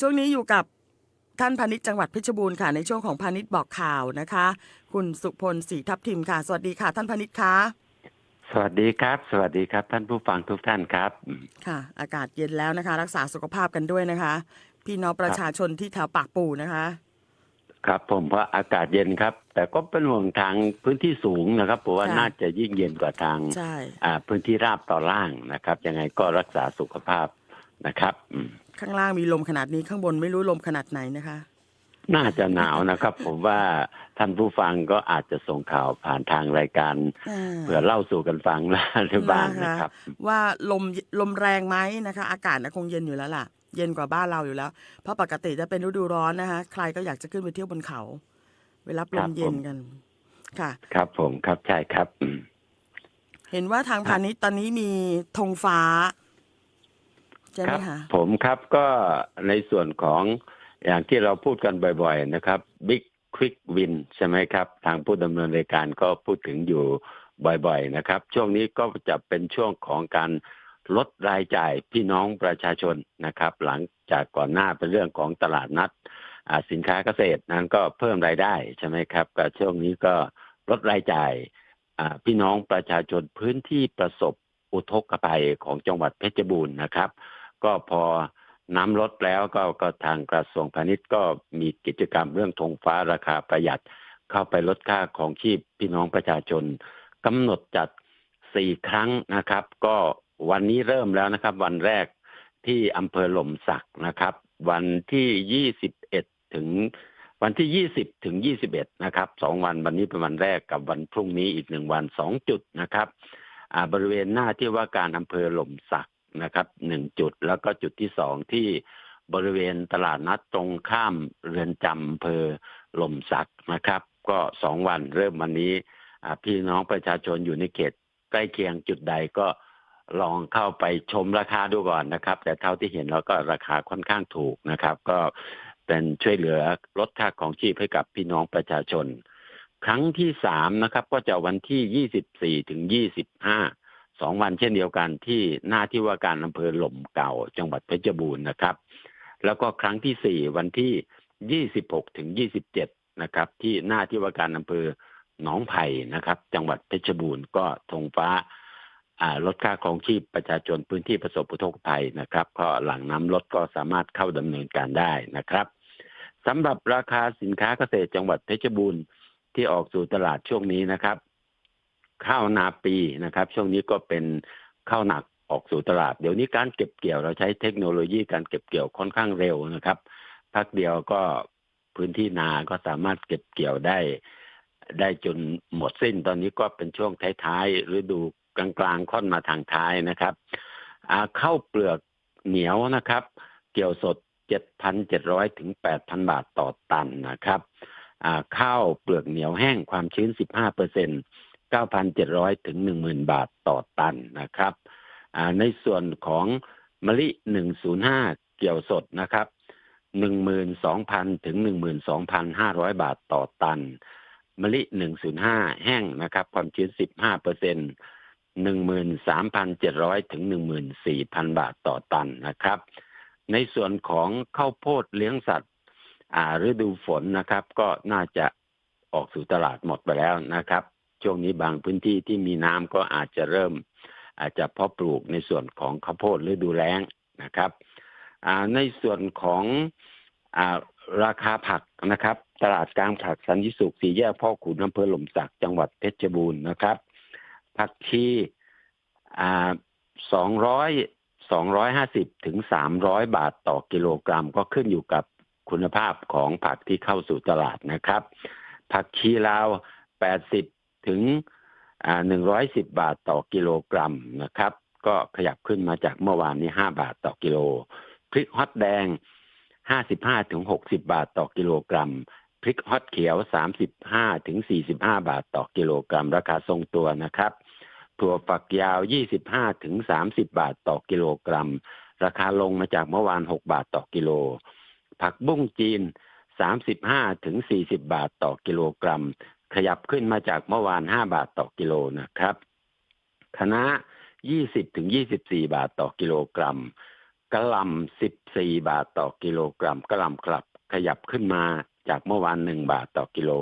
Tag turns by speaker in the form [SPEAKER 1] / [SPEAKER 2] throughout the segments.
[SPEAKER 1] ช่วงนี้อยู่กับท่านพาณิชย์จังหวัดเพชรบูรณ์ค่ะ ในช่วงของพาณิชย์บอกข่าวนะคะ คุณสุพลศรีทับทิมค่ะ สวัสดีค่ะ ท่านพาณิชย์คะ
[SPEAKER 2] สวัสดีครับ สวัสดีครับ ท่านผู้ฟังทุกท่านครับ
[SPEAKER 1] ค่ะ อากาศเย็นแล้วนะคะ รักษาสุขภาพกันด้วยนะคะ พี่น้องประชาชนที่แถวปากปูนะคะ
[SPEAKER 2] ครับผมเพราะอากาศเย็นครับ แต่ก็เป็นห่วงทางพื้นที่สูงนะครับเพราะว่า
[SPEAKER 1] ค่ะ
[SPEAKER 2] น่าจะยิ่งเย็นกว่าทาง
[SPEAKER 1] ใช่
[SPEAKER 2] อ่าพื้นที่ราบต่อล่างนะครับ ยังไงก็รักษาสุขภาพนะครับอืม
[SPEAKER 1] ข้างล่างมีลมขนาดนี้ข้างบนไม่รู้ลมขนาดไหนนะคะ
[SPEAKER 2] น่าจะหนาวนะครับ ผมว่าท่านผู้ฟังก็อาจจะส่งข่าวผ่านทางรายการ
[SPEAKER 1] อ่า
[SPEAKER 2] เผื่อเล่าสู่กันฟังหรือบ้าง
[SPEAKER 1] นะคะ
[SPEAKER 2] นะครับ
[SPEAKER 1] ว่าลมลมแรงไหมนะคะ อากาศนะคงเย็นอยู่แล้วล่ะ เย็นกว่าบ้านเราอยู่แล้ว เพราะปกติจะเป็นฤดูร้อนนะคะ ใครก็อยากจะขึ้นไปเที่ยวบนเขา ไปรับล
[SPEAKER 2] ครั
[SPEAKER 1] ม
[SPEAKER 2] บ
[SPEAKER 1] เย็น
[SPEAKER 2] ผม
[SPEAKER 1] กันค่ะ
[SPEAKER 2] ครับผมครับใช่ครับอืม
[SPEAKER 1] เห็นว่าทางพาณิชย์ตอนนี้มีธงฟ้า ใช่ไห
[SPEAKER 2] ค
[SPEAKER 1] ม
[SPEAKER 2] รับ
[SPEAKER 1] คะ
[SPEAKER 2] ผมครับก็ในส่วนของอย่างที่เราพูดกันบ่อย ๆ นะครับ Big Quick Win ใช่ไหมครับ ทางผู้ดำเนินรายการก็พูดถึงอยู่บ่อยๆนะครับ ช่วงนี้ก็จะเป็นช่วงของการลดรายจ่ายพี่น้องประชาชนนะครับ หลังจากก่อนหน้าเป็นเรื่องของตลาดนัดอ่าสินค้าเกษตรนั้นก็เพิ่มรายได้ใช่ไหมครับก็ช่วงนี้ก็ลดรายจ่ายอ่าพี่น้องประชาชนพื้นที่ประสบอุทกภัยของจังหวัดเพชรบูรณ์นะครับ ก็พอน้ำลดแล้วก็ก็ทางกระทรวงพาณิชย์ก็มีกิจกรรมเรื่องธงฟ้าราคาประหยัด เข้าไปลดค่าของชีพพี่น้องประชาชนกำหนดจัดสี่ครั้งนะครับ ก็วันนี้เริ่มแล้วนะครับ วันแรกที่อำเภอหล่มสักนะครับ วันที่ยี่สิบเอ็ดถึงวันที่ยี่สิบถึงยี่สิบเอ็ดนะครับสองวันวันนี้เป็นวันแรกกับวันพรุ่งนี้อีกหนึ่งวันสองจุดนะครับอ่าบริเวณหน้าที่ว่าการอำเภอหล่มสัก นะครับหนึ่งจุด แล้วก็จุดที่สองที่บริเวณตลาดนัดตรงข้ามเรือนจำอำเภอลมสักนะครับ ก็สองวันเริ่มวันนี้พี่น้องประชาชนอยู่ในเขตใกล้เคียงจุดใดก็ลองเข้าไปชมราคาดูก่อนนะครับ แต่เท่าที่เห็นแล้วก็ราคาค่อนข้างถูกนะครับ ก็เป็นช่วยเหลือลดค่าของชีพให้กับพี่น้องประชาชน ครั้งที่สามนะครับ ก็จะวันที่ยี่สิบสี่ถึงยี่สิบห้า สองวันเช่นเดียวกันที่หน้าที่ว่าการอำเภอหล่มเก่า จังหวัดเพชรบูรณ์นะครับ แล้วก็ครั้งที่สี่วันที่ยี่สิบหกถึงยี่สิบเจ็ดนะครับ ที่หน้าที่ว่าการอำเภอหนองไผ่นะครับ จังหวัดเพชรบูรณ์ก็ธงฟ้าลดค่าครองชีพประชาชนพื้นที่ประสบอุทกภัยนะครับ ก็หลังน้ำลดก็สามารถเข้าดำเนินการได้นะครับสำหรับราคาสินค้าเกษตรจังหวัดเพชรบูรณ์ที่ออกสู่ตลาดช่วงนี้นะครับ ข้าวนาปีนะครับ ช่วงนี้ก็เป็นข้าวหนักออกสู่ตลาด เดี๋ยวนี้การเก็บเกี่ยวเราใช้เทคโนโลยีการเก็บเกี่ยวค่อนข้างเร็วนะครับพักเดียวก็พื้นที่นาก็สามารถเก็บเกี่ยวได้ ได้จนหมดสิ้นตอนนี้ก็เป็นช่วงท้ายๆฤดูกลางๆค่อนมาทางท้ายนะครับข้าวเปลือกเหนียวนะครับ เกี่ยวสด 7,700 ถึง 8,000 บาทต่อตันนะครับข้าวเปลือกเหนียวแห้งความชื้น 15เปอร์เซ็นต์ 9,700 ถึง 10,000 บาทต่อตันนะครับในส่วนของมะลิ 105 เกี่ยวสดนะครับ12,000 ถึง 12,500 บาทต่อตัน มะลิ 105 แห้งนะครับ ความชื้น 15เปอร์เซ็นต์13,700 ถึง 14,000 บาทต่อตันนะครับ ในส่วนของข้าวโพดเลี้ยงสัตว์ฤดูฝนนะครับ ก็น่าจะออกสู่ตลาดหมดไปแล้วนะครับ ช่วงนี้บางพื้นที่ที่มีน้ำก็อาจจะเริ่ม อาจจะเพาะปลูกในส่วนของข้าวโพดฤดูแล้งนะครับในส่วนของอราคาผักนะครับ ตลาดกลางผักสันติสุขสี่แยกพ่อขุนอำเภอหล่มสักจังหวัดเพชรบูรณ์นะครับผักชีสองร้อยสองร้อยห้าสิบถึงสามร้อยบาทต่อกิโลกรัม ก็ขึ้นอยู่กับคุณภาพของผักที่เข้าสู่ตลาดนะครับ ผักชีลาว80 ถึงอ่า110บาทต่อกิโลกรัมนะครับ ก็ขยับขึ้นมาจากเมื่อวานนี้5บาทต่อกิโล พริกฮอตแดง55ถึง60บาทต่อกิโลกรัม พริกฮอตเขียว35ถึง45บาทต่อกิโลกรัม ราคาทรงตัวนะครับ ถั่วฝักยาว25ถึง30บาทต่อกิโลกรัม ราคาลงมาจากเมื่อวาน6บาทต่อกิโล ผักบุ้งจีน35ถึง40บาทต่อกิโลกรัม ขยับขึ้นมาจากเมื่อวาน5บาทต่อกิโลนะครับคณะน้า20ถึง24บาทต่อกิโลกรัมกระหล่ำสิบสี่บาทต่อกิโลกรัมกระหล่ำกลับขยับขึ้นมาจากเมื่อวานหนึ่งบาทต่อกิโล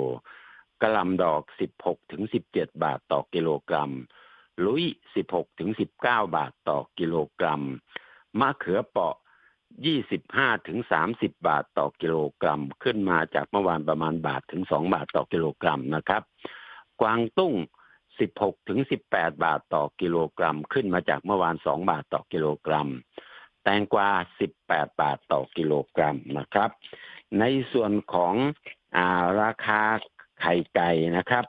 [SPEAKER 2] กระหล่ำดอกสิบหกถึงสิบเจ็ดบาทต่อกิโลกรัมลุยสิบหกถึงสิบเก้าบาทต่อกิโลกรัมมะเขือเปราะ ยี่สิบห้าถึงสามสิบบาทต่อกิโลกรัม ขึ้นมาจากเมื่อวานประมาณบาทถึงสองบาทต่อกิโลกรัมนะครับ กวางตุ้งสิบหกถึงสิบแปดบาทต่อกิโลกรัม ขึ้นมาจากเมื่อวานสองบาทต่อกิโลกรัม แตงกวาสิบแปดบาทต่อกิโลกรัมนะครับ ในส่วนของอาราคาไข่ไก่นะครับ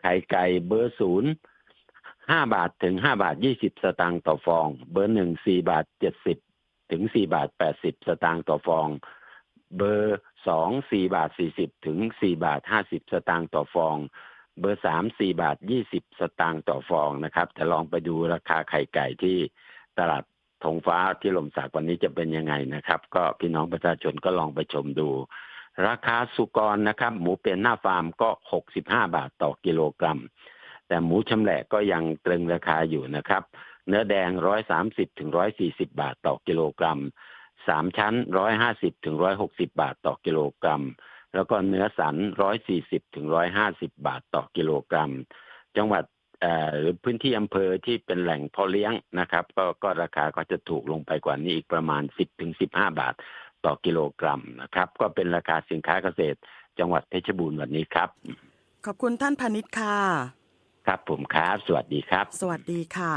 [SPEAKER 2] ไข่ไก่เบอร์ศูนย์ห้าบาทถึงห้าบาทยี่สิบสตางค์ต่อฟอง เบอร์หนึ่งสี่บาทเจ็ดสิบ ถึงสี่บาทแปดสิบสตางค์ต่อฟอง เบอร์สองสี่บาทสี่สิบถึงสี่บาทห้าสิบสตางค์ต่อฟอง เบอร์สามสี่บาทยี่สิบสตางค์ต่อฟองนะครับจะลองไปดูราคาไข่ไก่ที่ตลาดธงฟ้าที่ลมสักวันนี้จะเป็นยังไงนะครับ ก็พี่น้องประชาชนก็ลองไปชมดู ราคาสุกรนะครับ หมูเป็นหน้าฟาร์มก็หกสิบห้าบาทต่อกิโลกรัม แต่หมูชำแหละก็ยังตรึงราคาอยู่นะครับ เนื้อแดงร้อยสามสิบถึงร้อยสี่สิบาทต่อกิโลกรัมสามชั้นร้อยห้าสิบถึงร้อยหกสิบาทต่อกิโลกรัม แล้วก็เนื้อสันร้อยสี่สิบถึงร้อยห้าสิบาทต่อกิโลกรัม จังหวัดเอ่อหรือพื้นที่อำเภอที่เป็นแหล่งเพาะเลี้ยงนะครับ ก็ก็ราคาก็จะถูกลงไปกว่านี้อีกประมาณสิบถึงสิบห้าบาทต่อกิโลกรัมนะครับ ก็เป็นราคาสินค้าเกษตร จังหวัดเพชรบูรณ์วันนี้ครับ
[SPEAKER 1] ขอบคุณท่านพาณิชย์ค่ะ
[SPEAKER 2] ครับผมครับ สวัสดีครับ
[SPEAKER 1] สวัสดีค่ะ